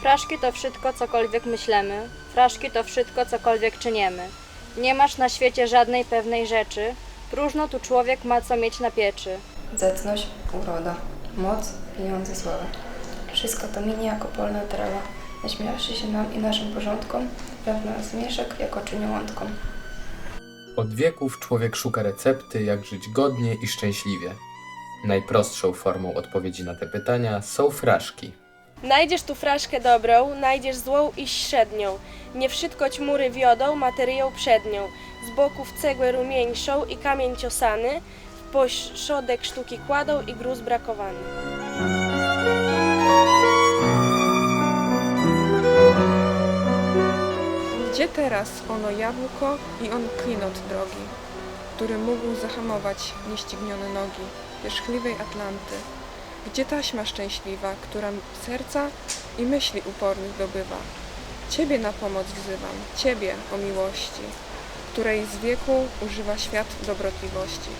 Fraszki to wszystko, cokolwiek myślemy, fraszki to wszystko, cokolwiek czyniemy. Nie masz na świecie żadnej pewnej rzeczy, próżno tu człowiek ma co mieć na pieczy. Zacność, uroda, moc, pieniądze, sława. Wszystko to minie jako polna trawa, naśmiawszy się nam i naszym porządkom, pewna zmieszek jako czyniąłątkom. Od wieków człowiek szuka recepty, jak żyć godnie i szczęśliwie. Najprostszą formą odpowiedzi na te pytania są fraszki. Znajdziesz tu fraszkę dobrą, znajdziesz złą i średnią. Nie wszystko ćmury wiodą, materią przednią. Z boków cegłę rumieńszą i kamień ciosany, w pośrodek sztuki kładą i gruz brakowany. Gdzie teraz ono jabłko i on klinot drogi, który mógł zahamować nieścignione nogi pierzchliwej Atlanty? Gdzie taśma szczęśliwa, która serca i myśli upornych dobywa? Ciebie na pomoc wzywam, Ciebie o miłości, której z wieku używa świat dobrotliwości,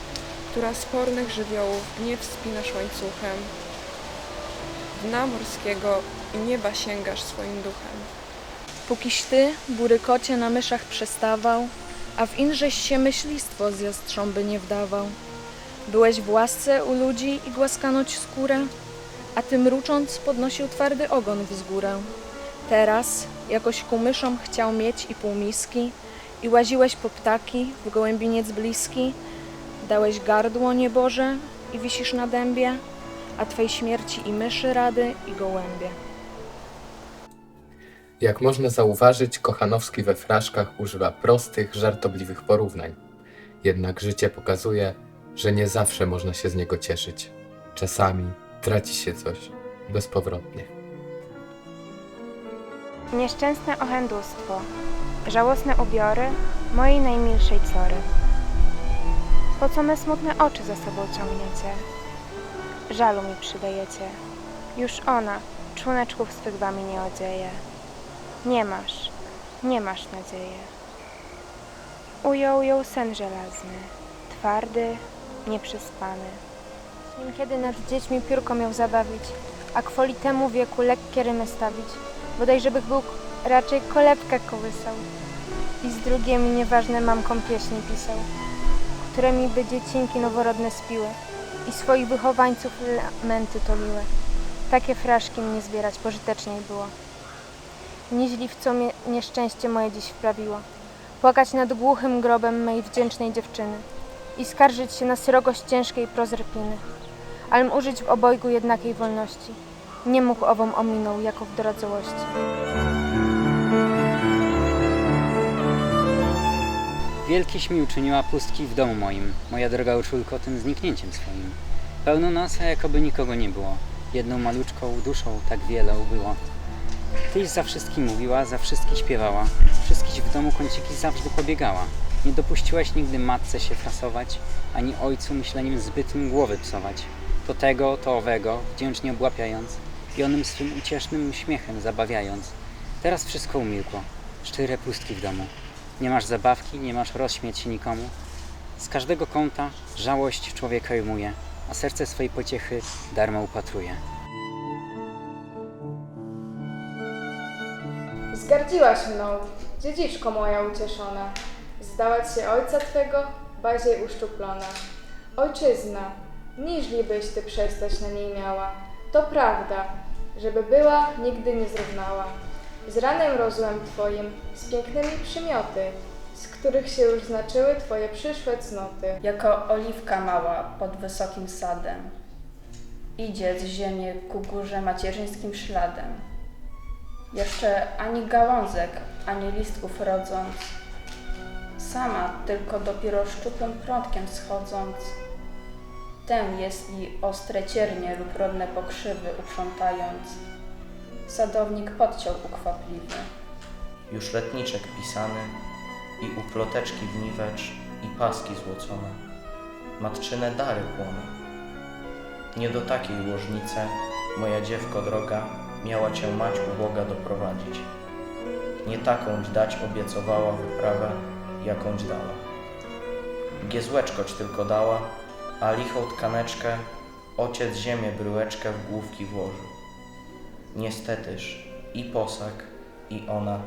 która spornych żywiołów gniew spinasz łańcuchem, dna morskiego i nieba sięgasz swoim duchem. Pókiś ty, bury kocie, na myszach przestawał, a w inżeś się myślistwo z jastrząby nie wdawał. Byłeś w łasce u ludzi i głaskano ci skórę, a ty mrucząc podnosił twardy ogon wzgórę. Teraz jakoś ku myszom chciał mieć i półmiski i łaziłeś po ptaki w gołębiniec bliski, dałeś gardło nieboże i wisisz na dębie, a twej śmierci i myszy rady i gołębie. Jak można zauważyć, Kochanowski we fraszkach używa prostych, żartobliwych porównań. Jednak życie pokazuje, że nie zawsze można się z niego cieszyć. Czasami traci się coś bezpowrotnie. Nieszczęsne ochendustwo, żałosne ubiory mojej najmilszej cory. Po co me smutne oczy za sobą ciągniecie? Żalu mi przydajecie. Już ona członeczków swych wami nie odzieje. Nie masz, nie masz nadzieję. Ujął ją sen żelazny, twardy, nieprzespany. Nim kiedy nad dziećmi piórko miał zabawić, a kwoli temu wieku lekkie rymy stawić, bodaj żebych był raczej kolebkę kołysał i z drugimi nieważne mamkom pieśni pisał, którymi by dziecinki noworodne spiły i swoich wychowańców lamenty toliły. Takie fraszki mnie zbierać pożyteczniej było. Niźli w co mnie nieszczęście moje dziś wprawiło. Płakać nad głuchym grobem mej wdzięcznej dziewczyny i skarżyć się na srogość ciężkiej prozrpiny. Alem użyć w obojgu jednakiej wolności. Nie mógł ową ominął, jako w doradzołości. Wielkiś mi uczyniła pustki w domu moim, moja droga uczulko, tym zniknięciem swoim. Pełno nas, a jakoby nikogo nie było. Jedną maluczką duszą tak wiele ubyło. Tyś za wszystkim mówiła, za wszystkich śpiewała. Wszystkich w domu kąciki zawsze pobiegała. Nie dopuściłaś nigdy matce się frasować, ani ojcu myśleniem zbytym głowy psować. To tego, to owego, wdzięcznie obłapiając i onym swym uciesznym uśmiechem zabawiając. Teraz wszystko umilkło. Szczere pustki w domu. Nie masz zabawki, nie masz rozśmieć się nikomu. Z każdego kąta żałość człowieka ujmuje, a serce swej pociechy darmo upatruje. Zgardziłaś mną, dziedziczko moja ucieszona. Zdałać się ojca twego, baziej uszczuplona. Ojczyzna, niżli byś ty przestać na niej miała. To prawda, żeby była, nigdy nie zrównała. Z ranem rozłem twoim, z pięknymi przymioty, z których się już znaczyły twoje przyszłe cnoty. jako oliwka mała pod wysokim sadem. Idzie z ziemi ku górze macierzyńskim śladem. Jeszcze ani gałązek, ani listków rodząc, sama tylko dopiero szczupłym prądkiem schodząc, tem jest i ostre ciernie lub rodne pokrzywy uprzątając, sadownik podciął ukwapliwy. już letniczek pisany i u ploteczki wniwecz i paski złocone. Matczyne dary płoną. Nie do takiej łożnice, moja dziewko droga, miała cię mać u Boga doprowadzić. Nie takąć dać obiecowała wyprawę, jakąś dała. Giezłeczkoć tylko dała, a lichą tkaneczkę ojciec ziemię bryłeczkę w główki włożył. Niestetyż, i posag, i ona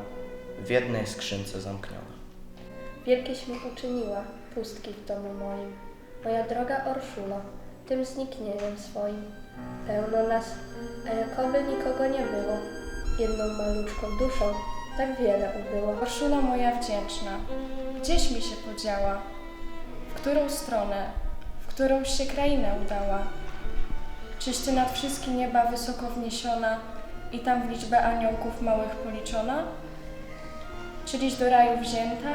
w jednej skrzynce zamkniona. Wielkieś mi uczyniła pustki w domu moim, moja droga Orszula, tym zniknieniem swoim. Pełno nas, a jakoby nikogo nie było, jedną maluczką duszą tak wiele ubyło. Urszula moja wdzięczna, gdzieś mi się podziała? W którą stronę, w którąś się krainę udała? Czyś ty nad wszystkie nieba wysoko wniesiona i tam w liczbę aniołków małych policzona? Czyliś do raju wzięta?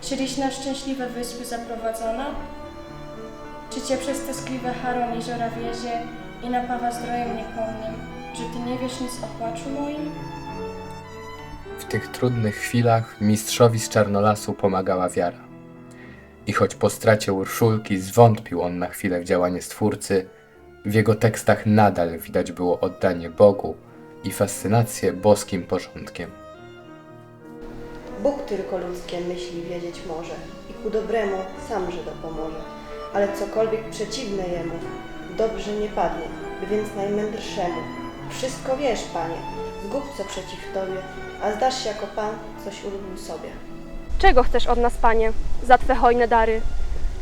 Czyliś na szczęśliwe wyspy zaprowadzona? Czy cię przez te skliwe Haron jeziora wiezie i napawa zdrojem niepomnym, że ty nie wiesz nic o płaczu moim? Tych trudnych chwilach mistrzowi z Czarnolasu pomagała wiara. I choć po stracie Urszulki zwątpił on na chwilę w działanie Stwórcy, w jego tekstach nadal widać było oddanie Bogu i fascynację boskim porządkiem. Bóg tylko ludzkie myśli wiedzieć może i ku dobremu sam że dopomoże. Ale cokolwiek przeciwne jemu, dobrze nie padnie, by więc najmędrszemu. Wszystko wiesz, Panie, zgub co przeciw Tobie, a zdasz się jako Pan coś ulubił sobie. Czego chcesz od nas, Panie, za Twe hojne dary?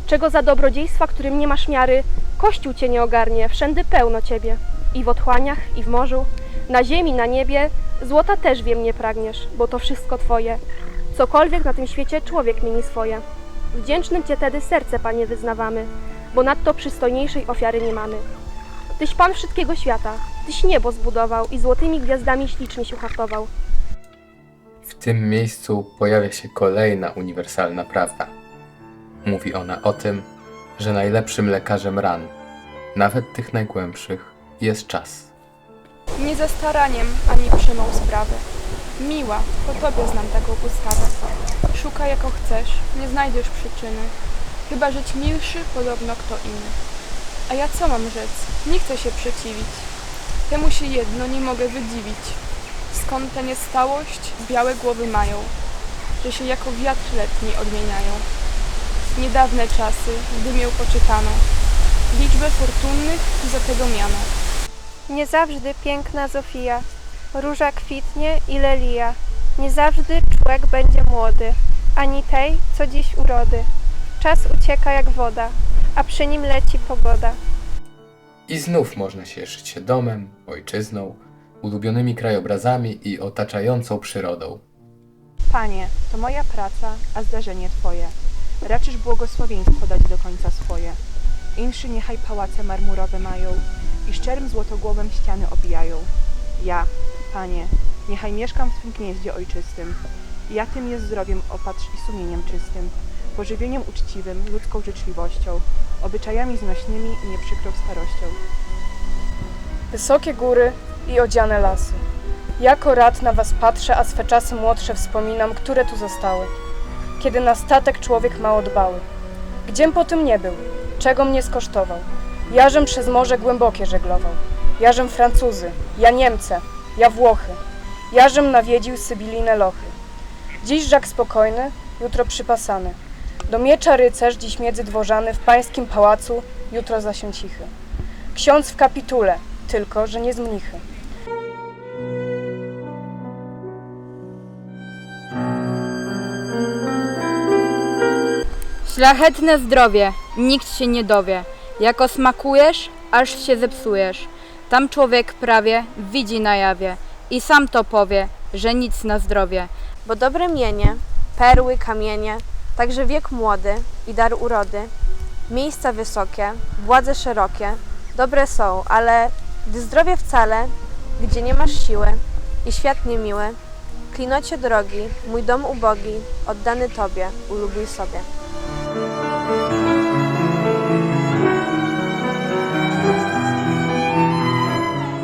Czego za dobrodziejstwa, którym nie masz miary? Kościół Cię nie ogarnie, wszędy pełno Ciebie. I w otchłaniach, i w morzu, na ziemi, na niebie, złota też wiem nie pragniesz, bo to wszystko Twoje. Cokolwiek na tym świecie człowiek mieni swoje. Wdzięcznym Cię tedy serce, Panie, wyznawamy, bo nadto przystojniejszej ofiary nie mamy. Tyś Pan wszystkiego świata, Tyś niebo zbudował i złotymi gwiazdami ślicznie się hartował. W tym miejscu pojawia się kolejna uniwersalna prawda. Mówi ona o tym, że najlepszym lekarzem ran, nawet tych najgłębszych, jest czas. Nie ze staraniem ani przymą sprawy. Miła, po tobie znam taką postawę. Szukaj jako chcesz, nie znajdziesz przyczyny. Chyba żyć milszy, podobno kto inny. A ja co mam rzec? Nie chcę się przeciwić. Temu się jedno nie mogę wydziwić. Skąd tę niestałość białe głowy mają, że się jako wiatr letni odmieniają. Niedawne czasy, gdy mię poczytano, liczbę fortunnych za tego miano. Nie zawsze piękna Zofia, róża kwitnie i lelia. Nie zawsze człowiek będzie młody, ani tej, co dziś urody. Czas ucieka jak woda, a przy nim leci pogoda. I znów można cieszyć się domem, ojczyzną, ulubionymi krajobrazami i otaczającą przyrodą. Panie, to moja praca, a zdarzenie Twoje. Raczysz błogosławieństwo dać do końca swoje. Inszy niechaj pałace marmurowe mają i szczerym złotogłowem ściany obijają. Ja, Panie, niechaj mieszkam w Twym gnieździe ojczystym. Ja tym jest zdrowiem opatrz i sumieniem czystym, pożywieniem uczciwym, ludzką życzliwością, obyczajami znośnymi i nieprzykrą starością. Wysokie góry i odziane lasy. Jako rad na was patrzę, a swe czasy młodsze wspominam, które tu zostały. Kiedy na statek człowiek mało dbały. Gdziem po tym nie był, czego mnie skosztował. Jażem przez morze głębokie żeglował. Jażem Francuzy, ja Niemce, ja Włochy. Jażem nawiedził Sybilijne lochy. Dziś żak spokojny, jutro przypasany. Do miecza rycerz, dziś miedzy dworzany w pańskim pałacu, jutro zasią cichy. Ksiądz w kapitule, tylko że nie z mnichy. Szlachetne zdrowie, nikt się nie dowie. Jako smakujesz, aż się zepsujesz. Tam człowiek prawie widzi na jawie i sam to powie, że nic na zdrowie. Bo dobre mienie, perły, kamienie, także wiek młody i dar urody, miejsca wysokie, władze szerokie, dobre są, ale gdy zdrowie wcale, gdzie nie masz siły i świat niemiły, klinocie drogi, mój dom ubogi, oddany Tobie, ulubij sobie.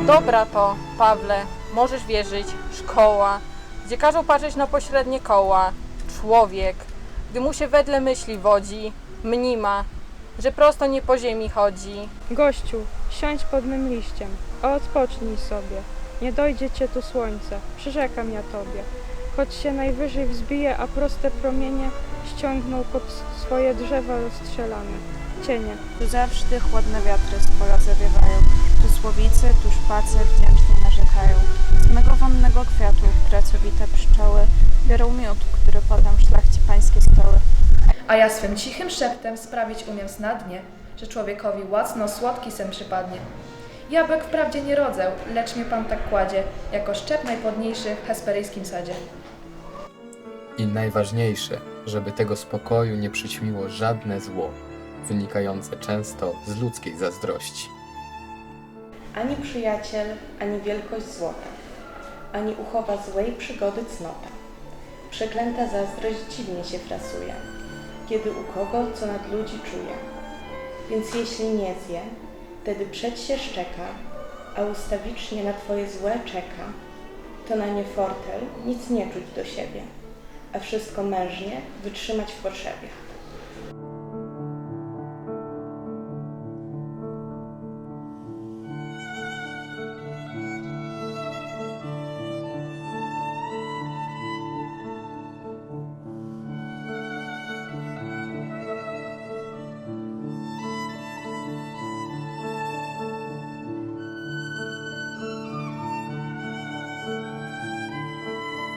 Dobra to, Pawle, możesz wierzyć, szkoła, gdzie każą patrzeć na pośrednie koła. Człowiek, gdy mu się wedle myśli wodzi, mnima, że prosto nie po ziemi chodzi. Gościu, siądź pod mym liściem, a odpocznij sobie. Nie dojdzie cię tu słońce, przyrzekam ja tobie. Choć się najwyżej wzbije, a proste promienie ściągną pod swoje drzewa rozstrzelane. cienie. Zawsze chłodne wiatry z pola zawiewają. Tu słowice, tu szpace wdzięcznie narzekają. Z mego wonnego kwiatu pracowite pszczoły biorą miód, który potem szlachci pańskie stoły. A ja swym cichym szeptem sprawić umiem snadnie, że człowiekowi łacno słodki sen przypadnie. Jabłek wprawdzie nie rodzę, lecz mnie Pan tak kładzie, jako szczep najpodniejszy w hesperyjskim sadzie. I najważniejsze, żeby tego spokoju nie przyćmiło żadne zło, wynikające często z ludzkiej zazdrości. Ani przyjaciel, ani wielkość złota, ani uchowa złej przygody cnota. Przeklęta zazdrość dziwnie się frasuje, kiedy u kogo co nad ludzi czuje. Więc jeśli nie zje, wtedy przed się szczeka, a ustawicznie na twoje złe czeka, to na nie fortel nic nie czuć do siebie, a wszystko mężnie wytrzymać w potrzebie.